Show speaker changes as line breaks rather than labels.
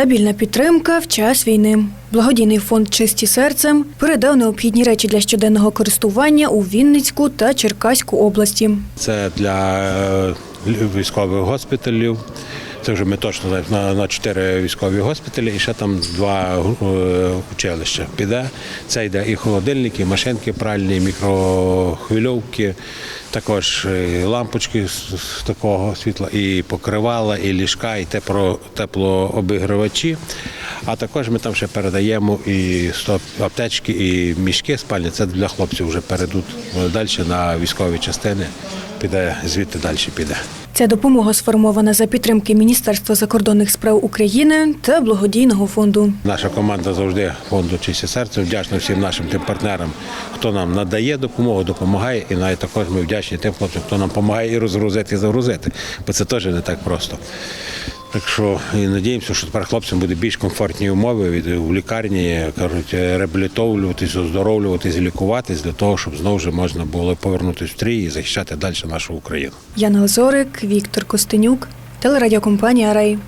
Стабільна підтримка в час війни. Благодійний фонд Чисті серцем передав необхідні речі для щоденного користування у Вінницьку та Черкаську області.
Це для е, військових госпіталів. Це вже ми точно знаємо, на, на чотири військові госпіталі і ще там два е, училища піде. Це йде і холодильники, і машинки пральні, і мікрохвильовки, також і лампочки з, такого світла, і покривала, і ліжка, і тепло, теплообігрівачі. А також ми там ще передаємо і 100 аптечки, і мішки спальні. Це для хлопців вже перейдуть далі на військові частини. Піде звідти далі піде.
Ця допомога сформована за підтримки Міністерства закордонних справ України та благодійного фонду.
Наша команда завжди фонду «Чисте серце вдячна всім нашим тим партнерам, хто нам надає допомогу, допомагає, і навіть також ми вдячні тим хлопцям, хто нам допомагає і розгрузити, і загрузити, бо це теж не так просто. Так що і надіємося, що тепер хлопцям буде більш комфортні умови від в лікарні, кажуть, реабілітовуватись, оздоровлюватись, лікуватись для того, щоб знову ж можна було повернутися в стрій і захищати далі нашу Україну.
Яна Озорик, Віктор Костенюк, телерадіокомпанія Рей.